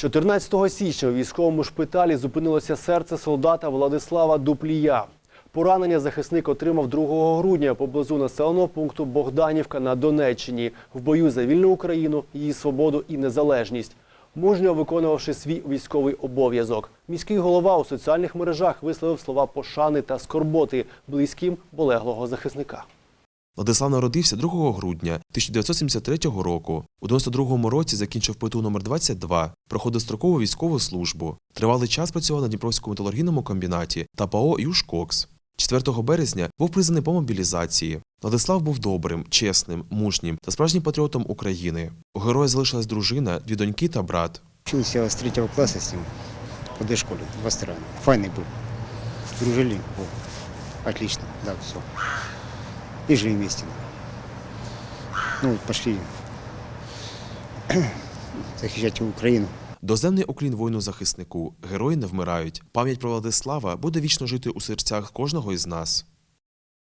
14 січня у військовому шпиталі зупинилося серце солдата Владислава Дуплія. Поранення захисник отримав 2 грудня поблизу населеного пункту Богданівка на Донеччині в бою за вільну Україну, її свободу і незалежність. Мужньо виконувавши свій військовий обов'язок. Міський голова у соціальних мережах висловив слова пошани та скорботи близьким полеглого захисника. Владислав народився 2 грудня 1973 року. У 92-му році закінчив ПТУ номер 22 проходив строкову військову службу. Тривалий час працював на Дніпровському металургійному комбінаті та ПАО «Южкокс». 4 березня був признаний по мобілізації. Владислав був добрим, чесним, мужнім та справжнім патріотом України. У героя залишилась дружина, дві доньки та брат. Учился с третьего класса с ним в ПД школе, два страны. Файный был. Дружили. О, отлично, да, все. И жили вместе. Ну, вот пошли захищати Україну. Доземний уклін воїну захиснику. Герої не вмирають. Пам'ять про Владислава буде вічно жити у серцях кожного із нас.